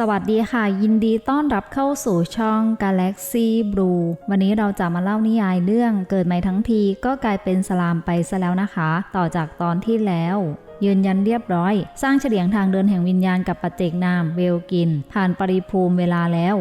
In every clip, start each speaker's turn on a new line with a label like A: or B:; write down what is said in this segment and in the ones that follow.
A: สวัสดีค่ะ ยินดีต้อนรับเข้าสู่ช่อง Galaxy Blue วันนี้เราจะมาเล่านิยายเรื่องเกิดใหม่ทั้งทีก็กลายเป็นสลามไปซะแล้วนะคะ ต่อจากตอนที่แล้วยืนยันเรียบร้อย สร้างเฉลียงทางเดินแห่งวิญญาณกับปัจเจกนามเวลกิน ผ่านปริภูมิเวลาแล้ว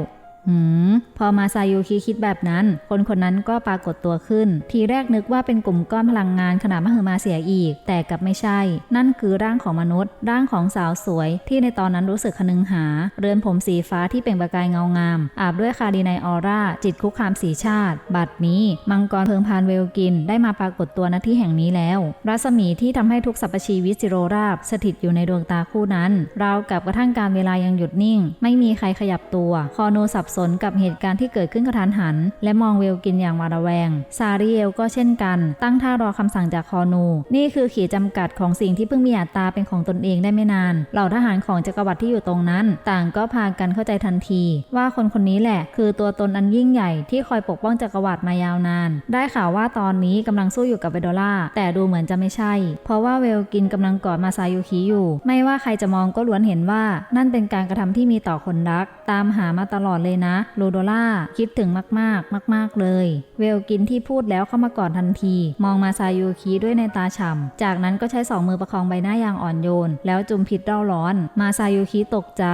A: หืมพอมาซายุคิคิดแบบนั้น คนคนนั้นก็ปรากฏตัวขึ้น ทีแรกนึกว่าเป็นกลุ่มก้อนพลังงานขนาดมหึมาเสียอีก แต่กลับไม่ใช่ นั่นคือร่างของมนุษย์ ร่างของสาวสวย ที่ในตอนนั้นรู้สึกคนึงหา เรือนผมสีฟ้าที่เปล่งประกายเงางาม อาบด้วยคาดีไนออร่า จิตคุกคามสีชาติ บัดนี้ มังกรเพิงพานเวลกิน ได้มาปรากฏตัวณที่แห่งนี้แล้ว รัศมีที่ทำให้ทุกสรรพชีวิตจิโรราบ สถิตอยู่ในดวงตาคู่นั้นราวกับกระทั่งการเวลายังหยุดนิ่ง ไม่มีใครขยับตัว คอโนสับสนกับเหตุการณ์ที่เกิดขึ้นกระทันหัน และมองเวลกินอย่างหวาดระแวง ซาริเอลก็เช่นกัน ตั้งท่ารอคำสั่งจากคอนู นี่คือขีดจำกัดของสิ่งที่เพิ่งมีอัตราเป็นของตนเองได้ไม่นาน เหล่าทหารของจักรวรรดิที่อยู่ตรงนั้น ต่างก็พากันเข้าใจทันที ว่าคนคนนี้แหละ คือตัวตนอันยิ่งใหญ่ที่คอยปกป้องจักรวรรดิมายาวนาน ได้ข่าวว่าตอนนี้กำลังสู้อยู่กับเวโดล่าแต่ดูเหมือนจะไม่ใช่ เพราะว่าเวลกินกำลังกอดมาซายุคิอยู่ ไม่ว่าใครจะมองก็ล้วนเห็นว่านั่นเป็นการกระทำที่มีต่อคนรัก ตามหามาตลอดเลยนะโลโดล่า คิดถึงมากๆ มาก ๆ เลย เวลกินที่พูดแล้วเข้ามากอดทันที มองมาซายุคิด้วยในตาฉ่ำ จากนั้นก็ใช้สองมือประคองใบหน้าอย่างอ่อนโยน แล้วจุมพิษเร่าร้อน มาซายุคิตกใจ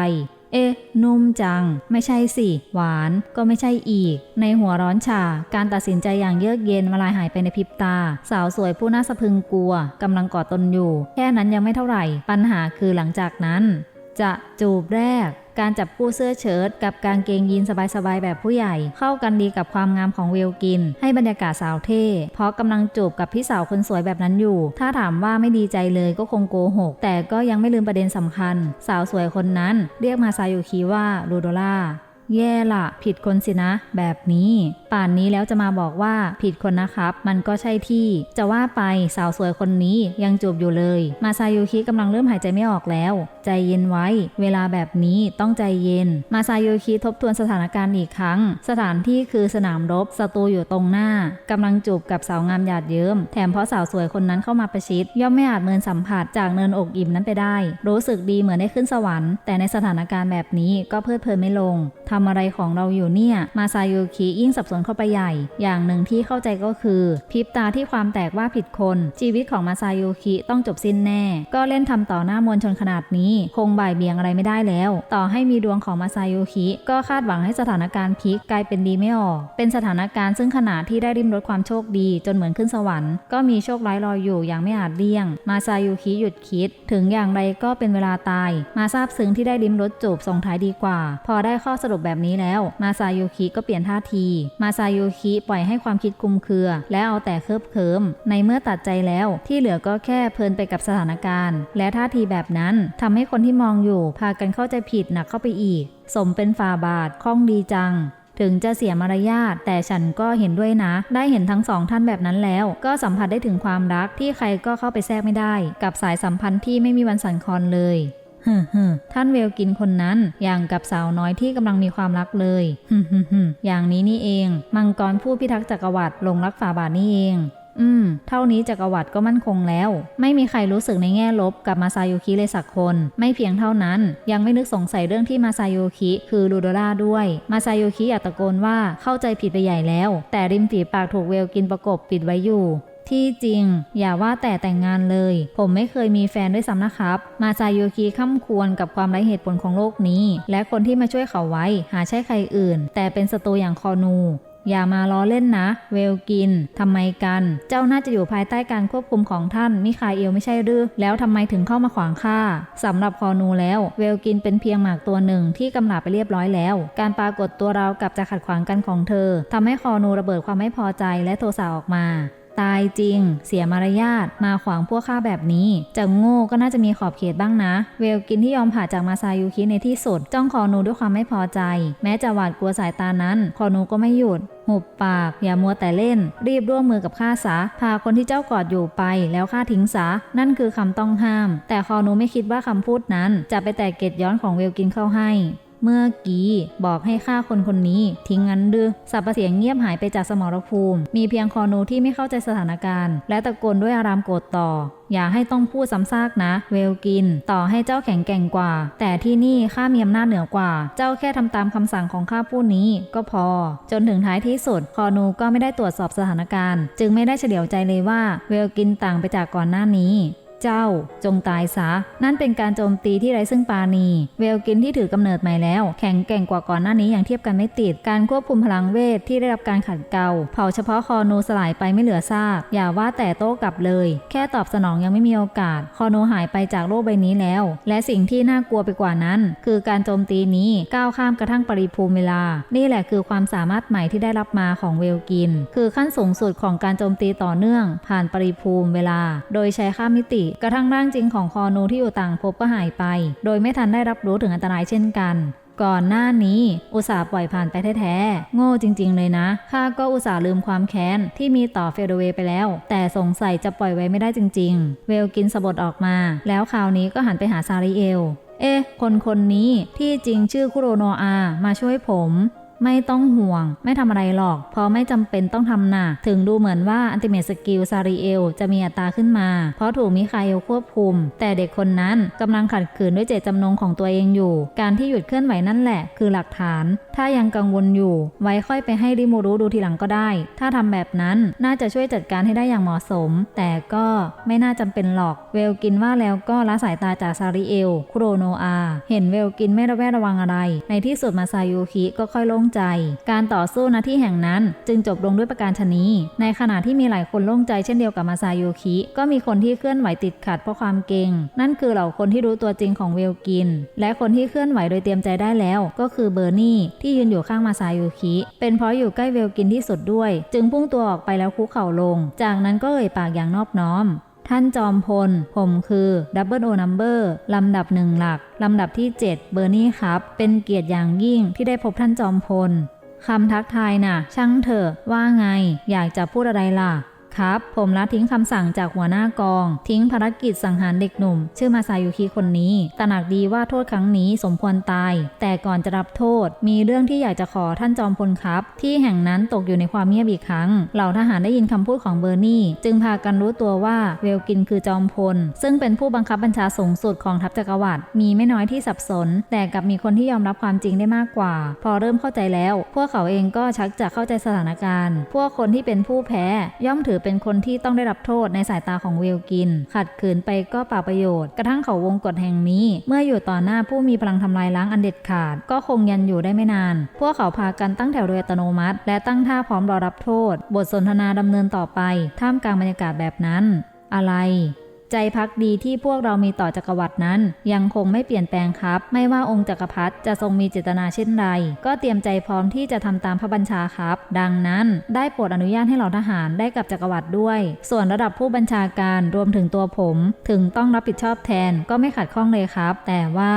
A: เอ๊ะนุ่มจัง ไม่ใช่สิ หวานก็ไม่ใช่อีก ในหัวร้อนฉาการตัดสินใจอย่างเยือกเย็นมาลายหายไปในพริบตา สาวสวยผู้น่าสะพึงกลัวกำลังกอดตนอยู่ แค่นั้นยังไม่เท่าไหร่ ปัญหาคือหลังจากนั้น จะจูบแรก การจับคู่เสื้อเชิ้ตกับกางเกงยีนสบายๆแบบผู้ใหญ่ เข้ากันดีกับความงามของเวลกิน ให้บรรยากาศสาวเท่เพราะกำลังจูบกับพี่สาวคนสวยแบบนั้นอยู่ ถ้าถามว่าไม่ดีใจเลยก็คงโกหก แต่ก็ยังไม่ลืมประเด็นสำคัญ สาวสวยคนนั้นเรียกมาซายุคิว่าลูโดล่าแย่ละผิดคนสินะ แบบนี้ ป่านนี้แล้วจะมาบอกว่าผิดคนนะครับ มันก็ใช่ที่ จะว่าไปสาวสวยคนนี้ยังจูบอยู่เลย มาซายุคิกำลังเริ่มหายใจไม่ออกแล้ว ใจเย็นไว้ เวลาแบบนี้ต้องใจเย็น มาซายุคิทบทวนสถานการณ์อีกครั้ง สถานที่คือสนามรบศัตรูอยู่ตรงหน้ากำลังจูบกับสาวงามหยาดเยิ้ม แถมเพราะสาวสวยคนนั้นเข้ามาประชิด ย่อมไม่อาจเมินสัมผัสจากเนินอกอิ่มนั้นไปได้ รู้สึกดีเหมือนได้ขึ้นสวรรค์ แต่ในสถานการณ์แบบนี้ก็เพลิดเพลินไม่ลงทำอะไรของเราอยู่เนี่ย มาซาโยคิยิ่งสับสนเข้าไปใหญ่ อย่างหนึ่งที่เข้าใจก็คือพิบตาที่ความแตกว่าผิดคน ชีวิตของมาซาโยคิต้องจบสิ้นแน่ ก็เล่นทำต่อหน้ามวลชนขนาดนี้ คงบ่ายเบี่ยงอะไรไม่ได้แล้ว ต่อให้มีดวงของมาซาโยคิก็คาดหวังให้สถานการณ์พลิกกลายเป็นดีไม่ออก เป็นสถานการณ์ซึ่งขณะที่ได้ริมรถความโชคดี จนเหมือนขึ้นสวรรค์ก็มีโชคร้ายรออยู่อย่างไม่อาจเลี่ยง มาซาโยคิหยุดคิด ถึงอย่างไรก็เป็นเวลาตาย มาซาบซึ้งที่ได้ริมรถจูบส่งท้ายดีกว่า พอได้ข้อสรุปแบบนี้แล้ว มาซาโยคิก็เปลี่ยนท่าที มาซาโยคิปล่อยให้ความคิดคลุมเครือ และเอาแต่เคิบเคิมในเมื่อตัดใจแล้วที่เหลือก็แค่เพลินไปกับสถานการณ์ และท่าทีแบบนั้นทำให้คนที่มองอยู่ พากันเข้าใจผิดหนักเข้าไปอีก สมเป็นฟาบาทคล่องดีจังถึงจะเสียมารยาทแต่ฉันก็เห็นด้วยนะ ได้เห็นทั้งสองท่านแบบนั้นแล้ว ก็สัมผัสได้ถึงความรักที่ใครก็เข้าไปแทรกไม่ได้ กับสายสัมพันธ์ที่ไม่มีวันสั่นคลอนเลย ฮึฮึท่านเวลกินคนนั้น อย่างกับสาวน้อยที่กำลังมีความรักเลยฮึฮึฮึอย่างนี้นี่เอง มังกรผู้พิทักษ์จักรวรรดิลงรักฝาบาทนี่เองอืม เท่านี้จักรวรรดิก็มั่นคงแล้ว ไม่มีใครรู้สึกในแง่ลบกับมาซาโยคิเลยสักคน ไม่เพียงเท่านั้น ยังไม่นึกสงสัยเรื่องที่มาซาโยคิคือลูโดราด้วย มาซาโยคิอยากตะโกนว่าเข้าใจผิดไปใหญ่แล้ว แต่ริมฝีปากถูกเวลกินประกบปิดไว้อยู่ ที่จริง อย่าว่าแต่แต่งงานเลย ผมไม่เคยมีแฟนด้วยซ้ำนะครับ มาซาโยคิข้ามควรกับความไร้เหตุผลของโลกนี้ และคนที่มาช่วยเขาไว้ หาใช่ใครอื่น แต่เป็นศัตรูอย่างคอนูอย่ามาล้อเล่นนะ เวลกิน ทำไมกัน เจ้าน่าจะอยู่ภายใต้การควบคุมของท่าน มิคาเอลไม่ใช่หรือ แล้วทำไมถึงเข้ามาขวางข้าสำหรับคอนูแล้ว เวลกินเป็นเพียงหมากตัวหนึ่งที่กำลาบไปเรียบร้อยแล้ว การปรากฏตัวเรากับจะขัดขวางกันของเธอทำให้คอนูระเบิดความไม่พอใจและโทสะออกมา ตายจริง เสียมารยาทมาขวางพวกข้าแบบนี้ จะโง่ก็น่าจะมีขอบเขตบ้างนะ เวลกินที่ยอมผ่าจากมาซายุคิในที่สุด จ้องคอนูด้วยความไม่พอใจ แม้จะหวาดกลัวสายตานั้น คอนูก็ไม่หยุดหุบปากอย่ามัวแต่เล่น รีบร่วมมือกับข้าซะพาคนที่เจ้ากอดอยู่ไปแล้วข้าทิ้งซะนั่นคือคำต้องห้าม แต่คอนูไม่คิดว่าคำพูดนั้น จะไปแตกเกตย้อนของเวลกินเข้าให้ เมื่อกี้บอกให้ฆ่าคนคนนี้ ทิ้งงั้นดื้อสับประเสียงเงียบหายไปจากสมรภูมิ มีเพียงคอนูที่ไม่เข้าใจสถานการณ์ และตะโกนด้วยอารามโกรธต่อ อย่าให้ต้องพูดซ้ำซากนะ เวลกิน ต่อให้เจ้าแข็งแกร่งกว่า แต่ที่นี่ข้ามีอำนาจเหนือกว่า เจ้าแค่ทำตามคำสั่งของข้าผู้นี้ก็พอ จนถึงท้ายที่สุด คอนูก็ไม่ได้ตรวจสอบสถานการณ์ จึงไม่ได้เฉลียวใจเลยว่า เวลกินต่างไปจากก่อนหน้านี้ เจ้า จงตายซะ นั่นเป็นการโจมตีที่ไร้ซึ่งปาณี เวลกินที่ถือกำเนิดใหม่แล้ว แข็งแกร่งกว่าก่อนหน้านี้อย่างเทียบกันไม่ติด การควบคุมพลังเวทที่ได้รับการขัดเกลาเผาเฉพาะคอนูสลายไปไม่เหลือซาก อย่าว่าแต่โต้กลับเลย แค่ตอบสนองยังไม่มีโอกาส คอนูหายไปจากโลกใบนี้แล้ว และสิ่งที่น่ากลัวไปกว่านั้น คือการโจมตีนี้ก้าวข้ามกระทั่งปริภูมิเวลา นี่แหละคือความสามารถใหม่ที่ได้รับมาของเวลกิน คือขั้นสูงสุดของการโจมตีต่อเนื่อง ผ่านปริภูมิเวลา โดยใช้ข้ามมิติกระทั่งร่างจริงของคอนูที่อยู่ต่างภพก็หายไป โดยไม่ทันได้รับรู้ถึงอันตรายเช่นกันก่อนหน้านี้ อุตส่าห์ปล่อยผ่านไปแท้ๆ โง่จริง ๆ เลยนะข้าก็อุตส่าห์ลืมความแค้น ที่มีต่อเฟโดเวย์ไปแล้ว แต่สงสัยจะปล่อยไว้ไม่ได้จริง ๆ เวลกินสะบดออกมา แล้วคราวนี้ก็หันไปหาซาริเอล เอ๊ะ คนคนนี้ที่จริงชื่อคุโรโนอา มาช่วยผม ไม่ต้องห่วง ไม่ทำอะไรหรอก เพราะไม่จำเป็นต้องทำน่ะถึงดูเหมือนว่าอันติเมตสกิลซาริเอลจะมีอัตราขึ้นมา เพราะถูกมิคาเอลควบคุม แต่เด็กคนนั้นกำลังขัดขืนด้วยเจตจำนงของตัวเองอยู่ การที่หยุดเคลื่อนไหวนั่นแหละ คือหลักฐาน ถ้ายังกังวลอยู่ ไว้ค่อยไปให้ริมูรุดูทีหลังก็ได้ ถ้าทำแบบนั้นน่าจะช่วยจัดการให้ได้อย่างเหมาะสม แต่ก็ไม่น่าจำเป็นหรอก เวลกินว่าแล้วก็ละสายตาจากซาริเอลคุโรโนอา เห็นเวลกินไม่ระแวดระวังอะไร ในที่สุดมาซายุคิก็ค่อยโล่งใจ การต่อสู้ณที่แห่งนั้น จึงจบลงด้วยประการชนีในขณะที่มีหลายคนโล่งใจเช่นเดียวกับมาซาโยคิ ก็มีคนที่เคลื่อนไหวติดขัดเพราะความเก่ง นั่นคือเหล่าคนที่รู้ตัวจริงของเวลกิน และคนที่เคลื่อนไหวโดยเตรียมใจได้แล้ว ก็คือเบอร์นี่ที่ยืนอยู่ข้างมาซาโยคิ เป็นเพราะอยู่ใกล้เวลกินที่สุดด้วย จึงพุ่งตัวออกไปแล้วคุกเข่าลง จากนั้นก็เอ่ยปากอย่างนอบน้อม ท่านจอมพล ผมคือดับเบิลโอนัมเบอร์ลำดับหนึ่งหลัก ลำดับที่ 7 เบอร์นี่ครับ เป็นเกียรติอย่างยิ่งที่ได้พบท่านจอมพลคำทักทายน่ะ ช่างเถอะว่าไง อยากจะพูดอะไรล่ะ ครับ ผมละทิ้งคำสั่งจากหัวหน้ากอง ทิ้งภารกิจสังหารเด็กหนุ่ม ชื่อมาซายุคิคนนี้ตระหนักดีว่าโทษครั้งนี้สมควรตาย แต่ก่อนจะรับโทษ มีเรื่องที่อยากจะขอท่านจอมพลครับ ที่แห่งนั้นตกอยู่ในความเงียบอีกครั้ง เหล่าทหารได้ยินคำพูดของเบอร์นี่ จึงพากันรู้ตัวว่าเวลกินคือจอมพล ซึ่งเป็นผู้บังคับบัญชาสูงสุดของทัพจักรวรรดิมีไม่น้อยที่สับสน แต่กับมีคนที่ยอมรับความจริงได้มากกว่า พอเริ่มเข้าใจแล้ว พวกเขาเองก็ชักจะเข้าใจสถานการณ์ พวกคนที่เป็นผู้แพ้ย่อมถือเป็นคนที่ต้องได้รับโทษในสายตาของเวลกิน ขัดขืนไปก็เปล่าประโยชน์ กระทั่งเขาวงกฎแห่งนี้ เมื่ออยู่ต่อหน้าผู้มีพลังทำลายล้างอันเด็ดขาด ก็คงยันอยู่ได้ไม่นาน พวกเขาพากันตั้งแถวโดยอัตโนมัติ และตั้งท่าพร้อมรอรับโทษ บทสนทนาดำเนินต่อไป ท่ามกลางบรรยากาศแบบนั้น อะไร ใจพักดีที่พวกเรามีต่อจักรวรรดินั้น ยังคงไม่เปลี่ยนแปลงครับ ไม่ว่าองค์จักรพรรดิจะทรงมีเจตนาเช่นใด ก็เตรียมใจพร้อมที่จะทำตามพระบัญชาครับ ดังนั้นได้โปรดอนุญาตให้เหล่าทหารได้กับจักรวรรดิด้วย ส่วนระดับผู้บัญชาการรวมถึงตัวผม ถึงต้องรับผิดชอบแทนก็ไม่ขัดข้องเลยครับ แต่ว่า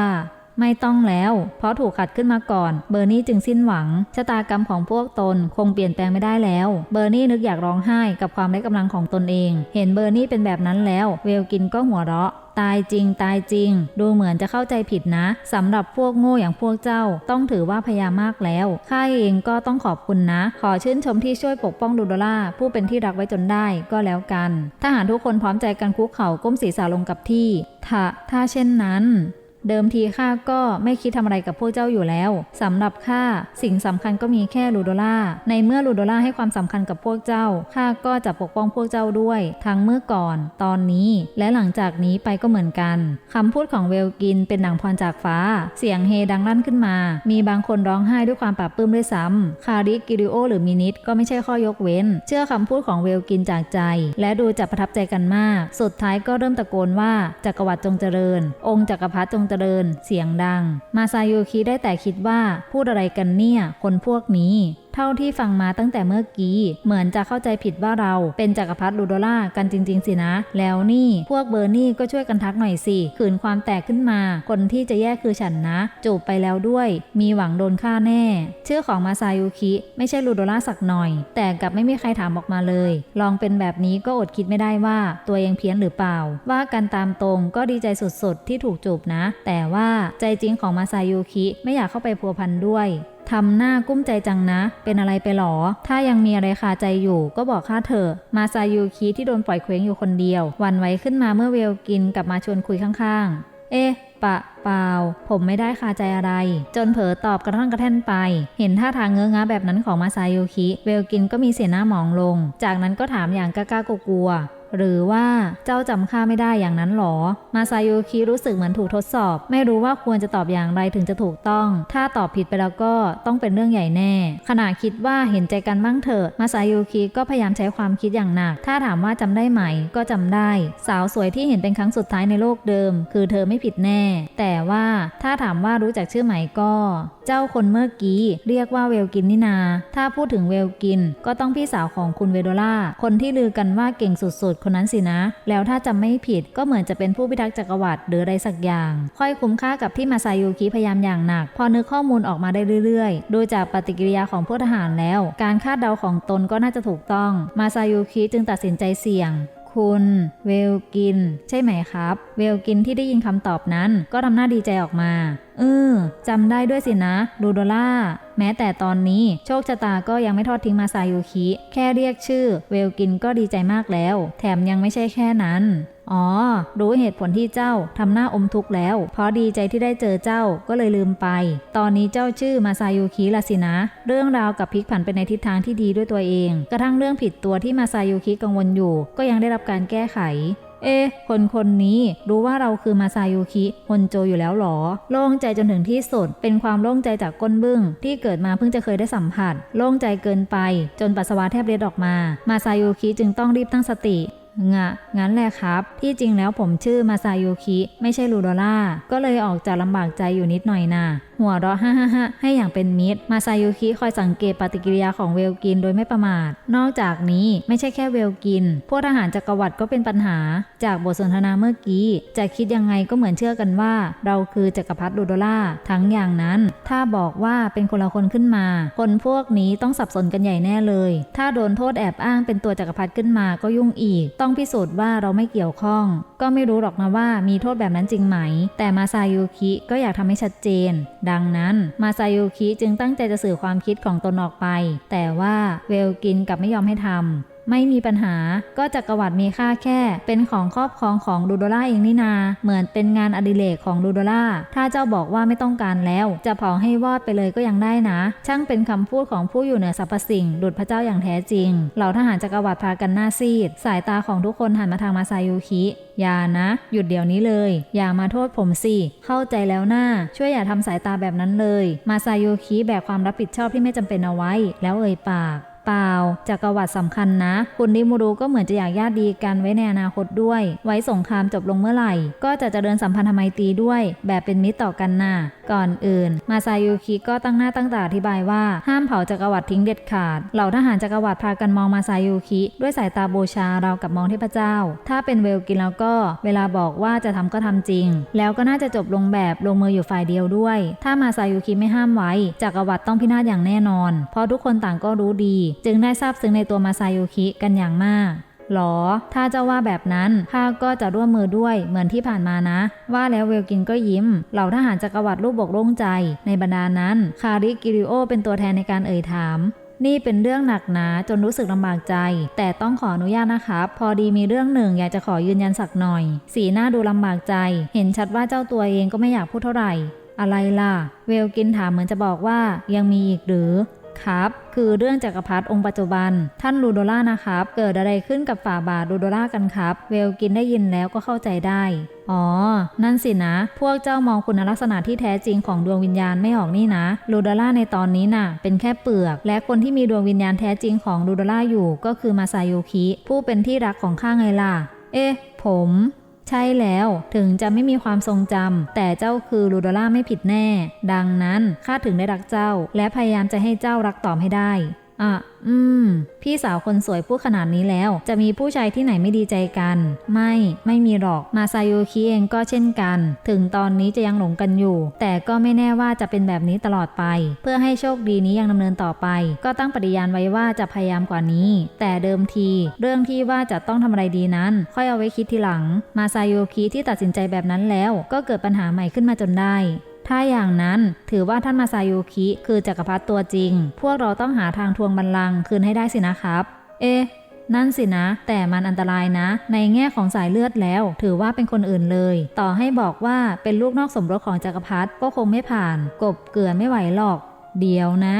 A: ไม่ต้องแล้ว เพราะถูกขัดขึ้นมาก่อน เบอร์นี่จึงสิ้นหวัง ชะตากรรมของพวกตนคงเปลี่ยนแปลงไม่ได้แล้ว เบอร์นี่นึกอยากร้องไห้กับความไร้กำลังของตนเอง เห็นเบอร์นี่เป็นแบบนั้นแล้ว เวลกินก็หัวเราะตายจริงตายจริง ดูเหมือนจะเข้าใจผิดนะสำหรับพวกโง่อย่างพวกเจ้า ต้องถือว่าพยายามมากแล้วข้าเองก็ต้องขอบคุณนะ ขอชื่นชมที่ช่วยปกป้องลูโดล่าผู้เป็นที่รักไว้จนได้ก็แล้วกันทหารทุกคนพร้อมใจกันคุกเข่าก้มศีรษะลงกับที่ถ้าถ้าเช่นนั้น เดิมทีข้าก็ไม่คิดทำอะไรกับพวกเจ้าอยู่แล้วสำหรับข้าสิ่งสำคัญก็มีแค่ลูโดล่าในเมื่อลูโดล่าให้ความสำคัญกับพวกเจ้าข้าก็จะปกป้องพวกเจ้าด้วย ทั้งเมื่อก่อน ตอนนี้ และหลังจากนี้ไปก็เหมือนกันคำพูดของเวลกินเป็นหนังพรจากฟ้า เสียงเฮดังลั่นขึ้นมา มีบางคนร้องไห้ด้วยความปลาบปลื้มด้วยซ้ำคาริกิริโอ หรือมินิทก็ไม่ใช่ข้อยกเว้น เชื่อคำพูดของเวลกินจากใจ และดูจะประทับใจกันมาก สุดท้ายก็เริ่มตะโกนว่าจักรวรรดิจงเจริญ องค์จักรพรรดิจงเจริญ เสียงดัง มาซาโยคิได้แต่คิดว่าพูดอะไรกันเนี่ย คนพวกนี้ เท่าที่ฟังมาตั้งแต่เมื่อกี้ เหมือนจะเข้าใจผิดว่าเราเป็นจักรพรรดิลูโดล่ากันจริง ๆ สินะ แล้วนี่พวกเบอร์นี่ก็ช่วยกันทักหน่อยสิขืนความแตกขึ้นมา คนที่จะแย่คือฉันนะ จูบไปแล้วด้วย มีหวังโดนฆ่าแน่ ชื่อของมาซายุคิไม่ใช่ลูโดล่าสักหน่อย แต่กลับไม่มีใครถามออกมาเลย ลองเป็นแบบนี้ก็อดคิดไม่ได้ว่าตัวเองเพี้ยนหรือเปล่า ว่ากันตามตรงก็ดีใจสุดๆ ที่ถูกจูบนะ แต่ว่าใจจริงของมาซายุคิไม่อยากเข้าไปพัวพันด้วย ทำหน้ากุ้มใจจังนะ เป็นอะไรไปหรอ ถ้ายังมีอะไรคาใจอยู่ ก็บอกข้าเถอะมาซายุคิที่โดนปล่อยเคว้งอยู่คนเดียวหวันไหวขึ้นมาเมื่อเวลกินกลับมาชวนคุยข้างๆ เอ๊ะปะเปล่า ผมไม่ได้คาใจอะไร จนเผลอตอบกระท่อนกระแท่นไป เห็นท่าทางเงื้องะแบบนั้นของมาซาโยคิ เวลกินก็มีเสียหน้าหมองลง จากนั้นก็ถามอย่างกล้ากลัว หรือว่าเจ้าจำข้าไม่ได้อย่างนั้นหรอ มาซาโยคิรู้สึกเหมือนถูกทดสอบ ไม่รู้ว่าควรจะตอบอย่างไรถึงจะถูกต้อง ถ้าตอบผิดไปแล้วก็ต้องเป็นเรื่องใหญ่แน่ ขณะคิดว่าเห็นใจกันบ้างเถอะ มาซาโยคิก็พยายามใช้ความคิดอย่างหนัก ถ้าถามว่าจำได้ไหม ก็จำได้ สาวสวยที่เห็นเป็นครั้งสุดท้ายในโลกเดิม คือเธอไม่ผิดแน่ แต่ว่าถ้าถามว่ารู้จักชื่อไหมก็ เจ้าคนเมื่อกี้เรียกว่าเวลกินนี่นา ถ้าพูดถึงเวลกิน ก็ต้องพี่สาวของคุณเวโดล่าคนที่ลือกันว่าเก่งสุดๆคนนั้นสินะ แล้วถ้าจำไม่ผิดก็เหมือนจะเป็นผู้พิทักษ์จักรวรรดิหรืออะไรสักอย่าง ค่อยคุ้มค่ากับที่มาซายุคิพยายามอย่างหนัก พอนึกข้อมูลออกมาได้เรื่อยๆโดยจากปฏิกิริยาของพวกทหารแล้ว การคาดเดาของตนก็น่าจะถูกต้อง มาซายุคิจึงตัดสินใจเสี่ยง คุณเวลกิน ใช่ไหมครับ เวลกินที่ได้ยินคำตอบนั้น ก็ทำหน้าดีใจออกมาเออจำได้ด้วยสินะดูโดล่าแม้แต่ตอนนี้โชคชะตาก็ยังไม่ทอดทิ้งมาซายุคิ แค่เรียกชื่อ เวลกินก็ดีใจมากแล้ว แถมยังไม่ใช่แค่นั้น อ๋อ รู้เหตุผลที่เจ้าทำหน้าอมทุกข์แล้ว เพราะดีใจที่ได้เจอเจ้าก็เลยลืมไป ตอนนี้เจ้าชื่อมาซายุคิละสินะ เรื่องราวกับพลิกผันไปในทิศทางที่ดีด้วยตัวเอง กระทั่งเรื่องผิดตัวที่มาซายุคิกังวลอยู่ ก็ยังได้รับการแก้ไขเอ๊ะคนคนนี้รู้ว่าเราคือมาซายุคิฮนโจอยู่แล้วหรอ โล่งใจจนถึงที่สุด เป็นความโล่งใจจากก้นบึ้ง ที่เกิดมาเพิ่งจะเคยได้สัมผัส โล่งใจเกินไป จนปัสสาวะแทบเล็ดออกมา มาซายุคิจึงต้องรีบตั้งสติ งะงั้นแหละครับ ที่จริงแล้วผมชื่อมาซายุคิ ไม่ใช่ลูโดล่าก็เลยออกจากลำบากใจอยู่นิดหน่อยนะ หัวเราะฮ่าฮ่าฮ่าให้อย่างเป็นมิตร มาซายุคิคอยสังเกตปฏิกิริยาของเวลกินโดยไม่ประมาท นอกจากนี้ไม่ใช่แค่เวลกิน พวกทหารจักรวรรดิก็เป็นปัญหา จากบทสนทนาเมื่อกี้ จะคิดยังไงก็เหมือนเชื่อกันว่า เราคือจักรพรรดิลูโดล่าทั้งอย่างนั้น ถ้าบอกว่าเป็นคนละคนขึ้นมา คนพวกนี้ต้องสับสนกันใหญ่แน่เลย ถ้าโดนโทษแอบอ้างเป็นตัวจักรพรรดิขึ้นมาก็ยุ่งอีก ต้องพิสูจน์ว่าเราไม่เกี่ยวข้อง ก็ไม่รู้หรอกนะว่ามีโทษแบบนั้นจริงไหม แต่มาซายุคิก็อยากทำให้ชัดเจนดังนั้น มาซายุคิจึงตั้งใจจะสื่อความคิดของตนออกไป แต่ว่าเวลกินกลับไม่ยอมให้ทำ ไม่มีปัญหา ก็จักรวรรดิมีค่าแค่ เป็นของครอบครองของลูโดล่าเองนี่นา เหมือนเป็นงานอดิเรกของลูโดล่า ถ้าเจ้าบอกว่าไม่ต้องการแล้ว จะเผาให้วอดไปเลยก็ยังได้นะ ช่างเป็นคำพูดของผู้อยู่เหนือสรรพสิ่ง ดุจพระเจ้าอย่างแท้จริง เหล่าทหารจักรวรรดิพากันหน้าซีด สายตาของทุกคนหันมาทางมาซายุคิอย่านะ หยุดเดี๋ยวนี้เลย อย่ามาโทษผมสิ เข้าใจแล้วหนะ่าช่วยอย่าทำสายตาแบบนั้นเลย มาซายุคิแบกความรับผิดชอบที่ไม่จำเป็นเอาไว้ แล้วเอ่ยปาก เปล่าจักรวรรดิสำคัญนะ คุณดิมูรุก็เหมือนจะอยากญาติดีกันไว้ในอนาคตด้วย ไว้สงครามจบลงเมื่อไหร่ ก็จะเจริญสัมพันธไมตรีด้วย แบบเป็นมิตรต่อกันน่ะก่อนอื่น มาซายุคิก็ตั้งหน้าตั้งตาอธิบายว่าห้ามเผาจักรวรรดิทิ้งเด็ดขาด เหล่าทหารจักรวรรดิพากันมองมาซายุคิด้วยสายตาบูชาเรากับมองเทพเจ้า ถ้าเป็นเวลกินแล้วก็เวลาบอกว่าจะทำก็ทำจริง แล้วก็น่าจะจบลงแบบลงมืออยู่ฝ่ายเดียวด้วย ถ้ามาซายุคิไม่ห้ามไว้จักรวรรดิต้องพินาศอย่างแน่นอน เพราะทุกคนต่างก็รู้ดีจึงได้ทราบซึ้งในตัวมาซาโยคิกันอย่างมากหรอ ถ้าเจ้าว่าแบบนั้นข้าก็จะร่วมมือด้วยเหมือนที่ผ่านมานะ ว่าแล้วเวลกินก็ยิ้ม เหล่าทหารจักรวรรดิรูปบกโล่งใจ ในบรรดานั้น คาริกิริโอเป็นตัวแทนในการเอ่ยถาม นี่เป็นเรื่องหนักหนาจนรู้สึกลำบากใจ แต่ต้องขออนุญาตนะครับ พอดีมีเรื่องหนึ่งอยากจะขอยืนยันสักหน่อย สีหน้าดูลำบากใจ เห็นชัดว่าเจ้าตัวเองก็ไม่อยากพูดเท่าไหร่อะไรล่ะ เวลกินถามเหมือนจะบอกว่ายังมีอีกหรือ ครับ คือเรื่องจักรพรรดิองค์ปัจจุบัน ท่านลูโดล่านะครับ เกิดอะไรขึ้นกับฝ่าบาทลูโดล่ากันครับ เวลกินได้ยินแล้วก็เข้าใจได้ อ๋อ นั่นสินะ พวกเจ้ามองคุณลักษณะที่แท้จริงของดวงวิญญาณไม่ออกนี่นะลูโดล่าในตอนนี้น่ะ เป็นแค่เปลือก และคนที่มีดวงวิญญาณแท้จริงของลูโดล่าอยู่ ก็คือมาซาโยคิ ผู้เป็นที่รักของข้าไงล่ะ เอ๊ะ ผม ใช่แล้วถึงจะไม่มีความทรงจำแต่เจ้าคือลูโดล่าไม่ผิดแน่ ดังนั้นข้าถึงได้รักเจ้า และพยายามจะให้เจ้ารักตอบให้ได้ อะ อืม พี่สาวคนสวยพูดขนาดนี้แล้ว จะมีผู้ชายที่ไหนไม่ดีใจกัน ไม่ ไม่มีหรอก มาซาโยคิเองก็เช่นกัน ถึงตอนนี้จะยังหลงกันอยู่ แต่ก็ไม่แน่ว่าจะเป็นแบบนี้ตลอดไป เพื่อให้โชคดีนี้ยังดำเนินต่อไป ก็ตั้งปฏิญาณไว้ว่าจะพยายามกว่านี้ แต่เดิมที เรื่องที่ว่าจะต้องทำอะไรดีนั้น ค่อยเอาไว้คิดทีหลัง มาซาโยคิที่ตัดสินใจแบบนั้นแล้ว ก็เกิดปัญหาใหม่ขึ้นมาจนได้ ถ้าอย่างนั้นถือว่าท่านมาซาโยคิคือจักรพรรดิตัวจริง พวกเราต้องหาทางทวงบัลลังก์คืนให้ได้สินะครับ เอ๊นั่นสินะ แต่มันอันตรายนะ ในแง่ของสายเลือดแล้ว ถือว่าเป็นคนอื่นเลย ต่อให้บอกว่าเป็นลูกนอกสมรสของจักรพรรดิก็คงไม่ผ่าน กบเกลือนไม่ไหวหรอก เดี๋ยวนะ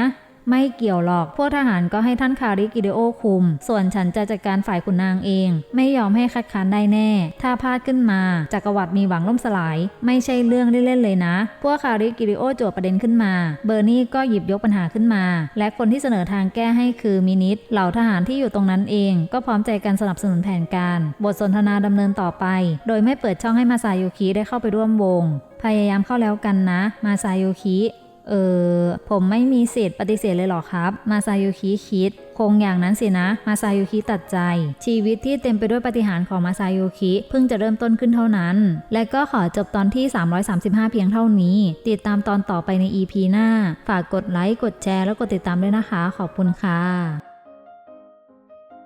A: ไม่เกี่ยวหรอก พวกทหารก็ให้ท่านคาริกิเดโอคุม ส่วนฉันจะจัดการฝ่ายขุนนางเอง ไม่ยอมให้คัดค้านได้แน่ ถ้าพลาดขึ้นมาจักรวรรดิมีหวังล่มสลาย ไม่ใช่เรื่องเล่นๆเลยนะ พวกคาริกิเดโอโจทย์ประเด็นขึ้นมา เบอร์นี่ก็หยิบยกปัญหาขึ้นมา และคนที่เสนอทางแก้ให้คือมินิทเหล่าทหารที่อยู่ตรงนั้นเอง ก็พร้อมใจกันสนับสนุนแผนการ บทสนทนาดำเนินต่อไป โดยไม่เปิดช่องให้มาซาโยคิได้เข้าไปร่วมวง พยายามเข้าแล้วกันนะ มาซาโยคิ เออผมไม่มีสิทธิ์ปฏิเสธเลยหรอครับ มาซาโยคิคิด คงอย่างนั้นสินะ มาซาโยคิตัดใจ ชีวิตที่เต็มไปด้วยปฏิหารของมาซาโยคิเพิ่งจะเริ่มต้นขึ้นเท่านั้น และก็ขอจบตอนที่ 335 เพียงเท่านี้ ติดตามตอนต่อไปใน EP หน้า ฝากกดไลค์ กดแชร์ แล้วกดติดตามด้วยนะคะ ขอบคุณค่ะ